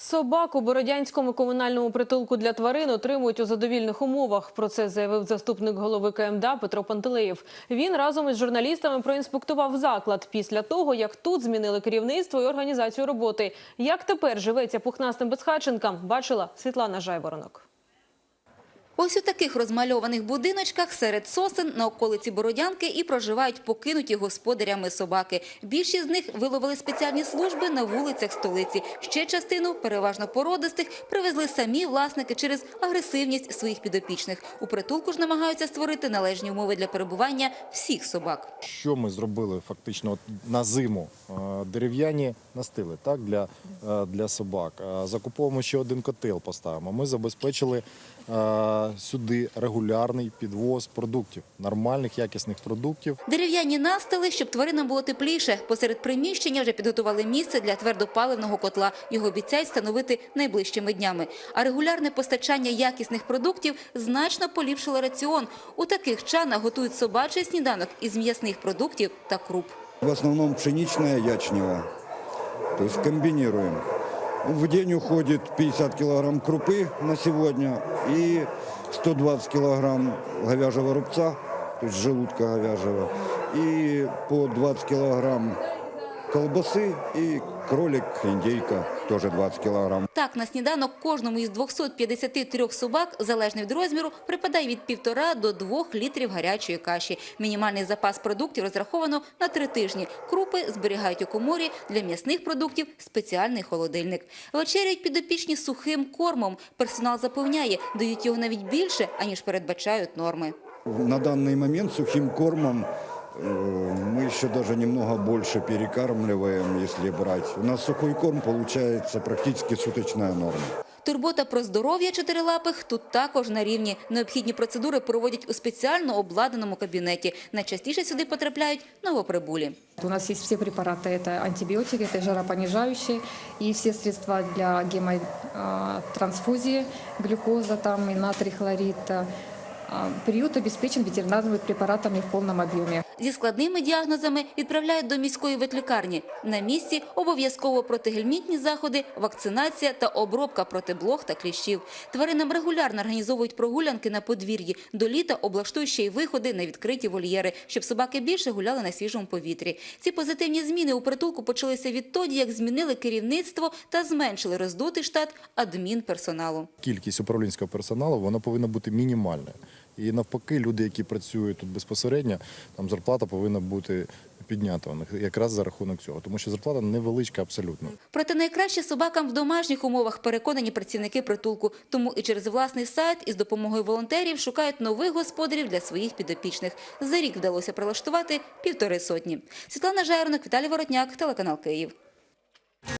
Собак у Бородянському комунальному притулку для тварин отримують у задовільних умовах. Про це заявив заступник голови КМДА Петро Пантелеєв. Він разом із журналістами проінспектував заклад після того, як тут змінили керівництво і організацію роботи. Як тепер живеться пухнастим безхатченкам, бачила Світлана Жайворонок. Ось у таких розмальованих будиночках серед сосен на околиці Бородянки і проживають покинуті господарями собаки. Більшість з них виловили спеціальні служби на вулицях столиці. Ще частину, переважно породистих, привезли самі власники через агресивність своїх підопічних. У притулку ж намагаються створити належні умови для перебування всіх собак. Що ми зробили фактично на зиму? Дерев'яні настили так, для, для собак. Е, Закуповуємо ще один котел, поставимо. Ми забезпечили е, сюди регулярний підвоз продуктів, нормальних, якісних продуктів. Дерев'яні настили, щоб тваринам було тепліше. Посеред приміщення вже підготували місце для твердопаливного котла. Його обіцяють встановити найближчими днями. А регулярне постачання якісних продуктів значно поліпшило раціон. У таких чанах готують собачий сніданок із м'ясних продуктів та круп. В основном пшеничная, ячнево. То есть комбинируем. В день уходит 50 килограмм крупы на сегодня и 120 килограмм говяжьего рубца, то есть желудка говяжьего, и по 20 килограмм колбасы и кролик, индейка, тоже 20 килограмм. Так, на сніданок кожному із 253 собак, залежно від розміру, припадає від півтора до двох літрів гарячої каші. Мінімальний запас продуктів розраховано на три тижні. Крупи зберігають у коморі, для м'ясних продуктів – спеціальний холодильник. Вечеряють підопічні сухим кормом. Персонал запевняє, дають його навіть більше, аніж передбачають норми. На данный момент сухим кормом э, мы еще даже немного больше перекармливаем, если брать. У нас сухой корм получается практически суточная норма. Турбота про здоров'я чотирилапих тут також на рівні. Необхідні процедури проводять у спеціально обладнаному кабінеті. Найчастіше сюди потрапляють новоприбулі. У нас есть все препараты, это антибиотики, это жаропонижающие и все средства для гемотрансфузии, глюкоза там и натрий хлорид. А, Приют обеспечен ветеринарными препаратами в полном объеме. Зі складними діагнозами відправляють до міської ветлікарні. На місці обов'язково протигельмінтні заходи, вакцинація та обробка проти блох та кліщів. Тваринам регулярно організовують прогулянки на подвір'ї. До літа облаштують ще й виходи на відкриті вольєри, щоб собаки більше гуляли на свіжому повітрі. Ці позитивні зміни у притулку почалися відтоді, як змінили керівництво та зменшили роздутий штат адмінперсоналу. Кількість управлінського персоналу вона повинна бути мінімальною. І навпаки, люди, які працюють тут безпосередньо, там зарплата повинна бути піднята якраз за рахунок цього, тому що зарплата невеличка абсолютно. Проте найкраще собакам в домашніх умовах переконані працівники притулку. Тому і через власний сайт із допомогою волонтерів шукають нових господарів для своїх підопічних. За рік вдалося прилаштувати півтори сотні. Світлана Жайронок, Віталій Воротняк, телеканал Київ.